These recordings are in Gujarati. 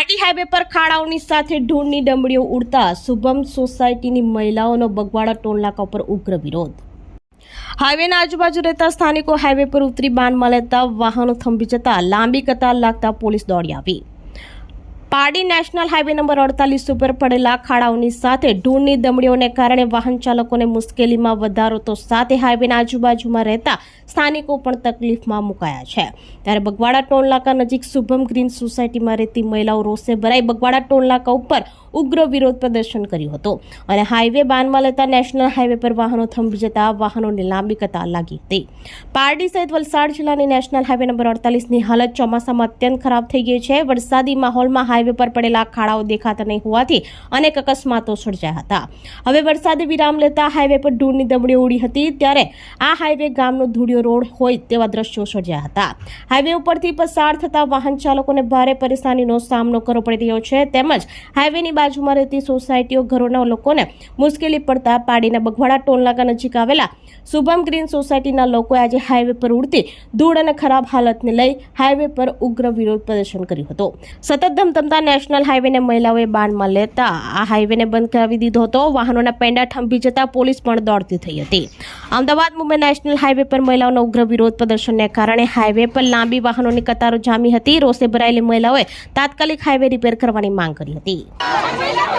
પાર્ટી હાઈવે પર ખાડાઓની સાથે ઢોરની ડમડીઓ ઉડતા શુભમ સોસાયટીની મહિલાઓનો બગવાડા ટોલ નાકા પર ઉગ્ર વિરોધ. હાઈવેના આજુબાજુ રહેતા સ્થાનિકો હાઈવે પર ઉતરી બાનમાં લેતા વાહનો થંભી જતા લાંબી કતાર લાગતા પોલીસ દોડી આવી. પારડી નેશનલ હાઈવે નંબર અડતાલીસ ઉપર પડેલા ખાડાઓની સાથે ઢૂળની દમડીઓને કારણે વાહન ચાલકોને મુશ્કેલીમાં વધારો તો સાથે હાઈવેના આજુબાજુમાં રહેતા સ્થાનિકો પણ તકલીફમાં મુકાયા છે. ત્યારે બગવાડા ટોલનાકા નજીક શુભમ ગ્રીન સોસાયટીમાં રહેતી મહિલાઓ રોષે ભરાઈ બગવાડા ટોલનાકા ઉપર ઉગ્ર વિરોધ પ્રદર્શન કર્યું હતું. અને હાઈવે બાનમાં લેતા નેશનલ હાઈવે પર વાહનો થંભી જતા વાહનોની લાંબી કતાર લાગી હતી. પારડી સહિત વલસાડ જિલ્લાની નેશનલ હાઈવે નંબર અડતાલીસની હાલત ચોમાસામાં અત્યંત ખરાબ થઈ ગઈ છે. વરસાદી માહોલમાં હાઈવે પર પડેલા ખાડાઓ દેખાતા નહીં હોવાથી અનેક અકસ્માતો સર્જાયા હતા. હવે વરસાદી વિરામ લેતા હાઈવે પર ધૂળની દમડી ઉડી હતી. ત્યારે આ હાઈવે ગામનો ધૂળિયો રોડ હોય તેવા દ્રશ્યો સર્જાયા હતા. હાઈવે ઉપરથી પસાર થતા વાહન ચાલકોને ભારે પરેશાનીનો સામનો કરવો પડી રહ્યો છે. તેમજ હાઈવેની બાજુમાં રહેતી સોસાયટીઓ ઘરોના લોકોને મુશ્કેલી પડતા પાડીના બગવાડા ટોલનાકા નજીક આવેલા શુભમ ગ્રીન સોસાયટીના લોકોએ આજે હાઈવે પર ઉડતી ધૂળ અને ખરાબ હાલતને લઈ હાઈવે પર ઉગ્ર વિરોધ પ્રદર્શન કર્યું હતું. સતત ધમધમતા નેશનલ હાઈવેને મહિલાઓએ બાનમાં લેતા આ હાઈવેને બંધ કરાવી દીધો હતો. વાહનોના પેંડા ઠંભી જતા પોલીસ પણ દોડતી થઈ હતી. અમદાવાદ મુંબઈ નેશનલ હાઈવે પર મહિલાઓનો ઉગ્ર વિરોધ પ્રદર્શનને કારણે હાઈવે પર લાંબી વાહનોની કતારો જામી હતી. રોષે ભરાયેલી મહિલાઓએ તાત્કાલિક હાઈવે રિપેર કરવાની માંગ કરી હતી. ¡Vamos!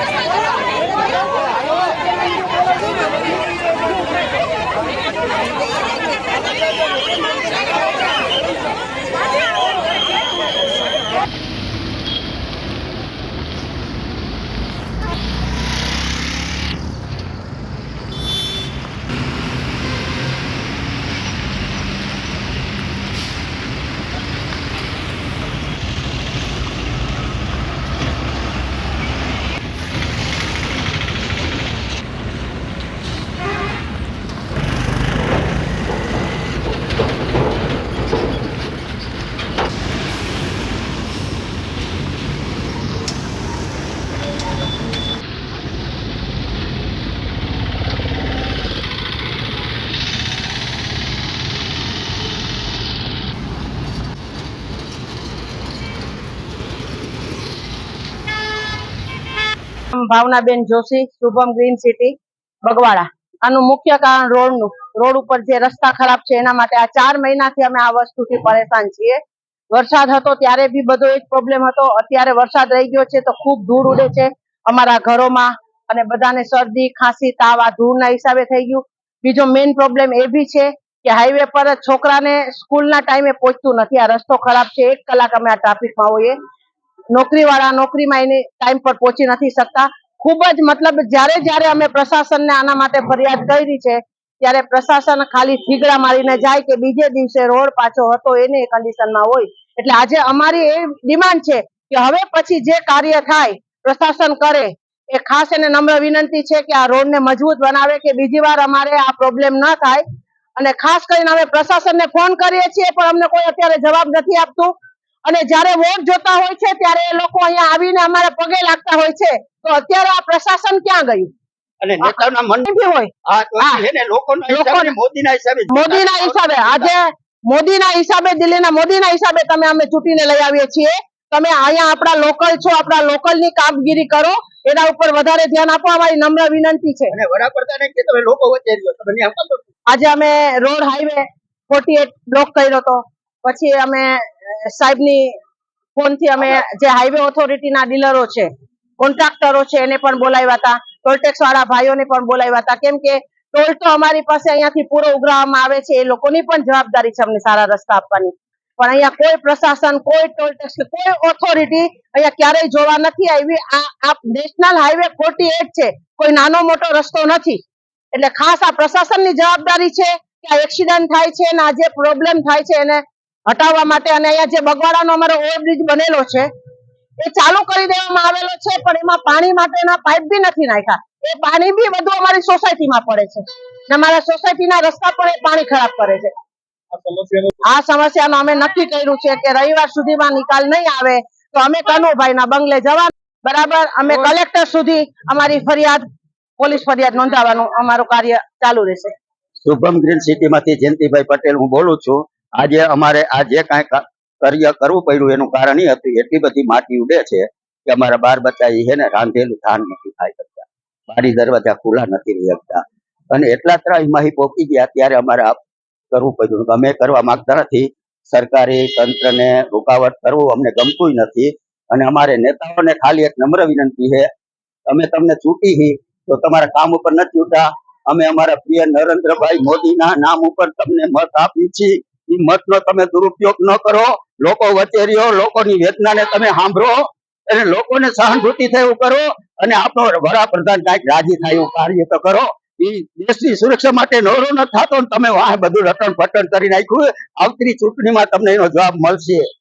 Bhavnaben Joshi, Shubham green city, Bagwada. આનું મુખ્ય કારણ રોડનું, રોડ ઉપર જે રસ્તા ખરાબ છે એના માટે આ ચાર મહિનાથી અમે આ વસ્તુથી પરેશાન છીએ. વરસાદ હતો ત્યારે બી બધો એ જ પ્રોબ્લેમ હતો. અત્યારે વરસાદ રહી ગયો છે તો ખૂબ ધૂળ ઉડે છે. અમારા ઘરોમાં અને બધાને શરદી, ખાંસી, તાવ આ ધૂળના હિસાબે થઈ ગયું. બીજો મેઇન પ્રોબ્લેમ એ બી છે કે હાઈવે પર છોકરાને સ્કૂલના ટાઈમે પહોંચતું નથી. આ રસ્તો ખરાબ છે. એક કલાક અમે આ ટ્રાફિકમાં હોઈએ. નોકરી વાળા નોકરીમાં એની ટાઈમ પર પહોંચી નથી શકતા. ખૂબ જ મતલબ જ્યારે જ્યારે અમે પ્રશાસનને આના માટે ફરિયાદ કરી છે, ત્યારે પ્રશાસન ખાલી થીગડા મારીને જાય કે બીજે દિવસે રોડ પાછો હતો એને કન્ડિશનમાં હોય. એટલે આજે અમારી એ ડિમાન્ડ છે કે હવે પછી જે કાર્ય થાય, પ્રશાસન કરે, એ ખાસ એને નમ્ર વિનંતી છે કે આ રોડને મજબૂત બનાવે કે બીજી વાર અમારે આ પ્રોબ્લેમ ન થાય. અને ખાસ કરીને અમે પ્રશાસનને ફોન કરીએ છીએ પણ અમને કોઈ અત્યારે જવાબ નથી આપતું. અને જ્યારે વોટ જોતા હોય છે ત્યારે એ લોકો અહીંયા આવીને અમારા પગે લાગતા હોય છે. તો અત્યારે આ પ્રશાસન ક્યાં ગયું? અને નેતાઓના મન હોય? આ તો હા. છે ને લોકોના મોદીના હિસાબે મોદીના હિસાબે. આજે મોદીના હિસાબે દિલ્હીના મોદીના હિસાબે તમે અમે ચૂંટીને લઈ આવીએ છીએ. તમે અહીંયા આપણા લોકલ છો આપણા લોકલની કામગીરી કરો. એના ઉપર વધારે ધ્યાન આપો. અમારી નમ્ર વિનંતી છે. અને વડાપ્રધાને કે તમે લોકો વચ્ચે રહ્યો તમે ન્યા કામ કરો. આજે અમે road highway forty eight block કર્યો હતો. પછી અમે સાહેબની ફોનથી અમે જે હાઈવે ઓથોરિટીના ડીલરો છે કોન્ટ્રાક્ટરો છે, એને પણ બોલાવ્યા હતા. ટોલટેક્સ વાળા ભાઈઓને પણ બોલાવ્યા હતા. કેમ કે ટોલ તો અમારી પાસે અહીંયાથી પૂરો ઉઘરાવવામાં આવે છે, એ લોકોની પણ જવાબદારી છે અમને સારા રસ્તા આપવાની. પણ અહીંયા કોઈ પ્રશાસન, કોઈ ટોલ ટેક્સ કોઈ ઓથોરિટી અહીંયા ક્યારેય જોવા નથી આવી. આ નેશનલ હાઈવે ફોર્ટી છે, કોઈ નાનો મોટો રસ્તો નથી. એટલે ખાસ આ પ્રશાસનની જવાબદારી છે કે આ એક્સિડન્ટ થાય છે અને આ જે પ્રોબ્લેમ થાય છે એને હટાવવા માટે અને અહીંયા જે બગવાડાનો અમારો ઓવરબ્રિજ બનેલો છે એ ચાલુ કરી દેવામાં આવેલો છે પણ એમાં પાણી માટેના પાઇપ બી નથી નાખ્યા. એ પાણી બી બધું અમારી સોસાયટીમાં પડે છે. ને અમારા સોસાયટીના રસ્તા પણ એ પાણી ખરાબ કરે છે. આ સમસ્યાનો અમે નક્કી કર્યું છે કે રવિવાર સુધીમાં નિકાલ નહીં આવે તો અમે કનુભાઈના બંગલે જવા બરાબર? અમે કલેક્ટર સુધી અમારી ફરિયાદ પોલીસ ફરિયાદ નોંધાવવાનું અમારું કાર્ય ચાલુ રહેશે. શુભમ ગ્રીન સિટીમાંથી જયંતિભાઈ પટેલ હું બોલું છું. આજે અમારે આ જે કાંઈ કાર્ય કરવું પડ્યું એનું કારણ એ હતું, એટલી બધી માટી ઉડે છે કે અમારા બાર બચ્ચા છે ને રાંધેલું ધાન નથી ખાઈ શકતા. બારી દરવાજા ખુલ્લા નથી રહી શકતા. અને એટલા ત્રાહીમાં પોકી ગયા ત્યારે અમારે કરવું પડ્યું. અમે કરવા માંગતા નથી. સરકારી તંત્રને રૂકાવટ કરવું અમને ગમતું નથી. અને અમારે નેતાઓને ખાલી એક નમ્ર વિનંતી છે, અમે તમને ચૂંટી હી, તો તમારા કામ ઉપર નથી ચૂંટા અમે અમારા પ્રિય નરેન્દ્રભાઈ મોદીના નામ ઉપર તમને મત આપી છીએ એ મતનો તમે દુરુપયોગ ન કરો. લોકો વચ્ચે રહ્યો, લોકોની વેદનાને તમે સાંભળો. અને લોકોને સહાનુભૂતિ થાય કરો. અને આપણો વડાપ્રધાન કાંઈક રાજી થાય કાર્ય તો કરો. એ દેશની સુરક્ષા માટે નવરો ન થતો તમે વાહ બધું રટણ પટણ કરી નાખ્યું. આવતી ચૂંટણીમાં તમને એનો જવાબ મળશે.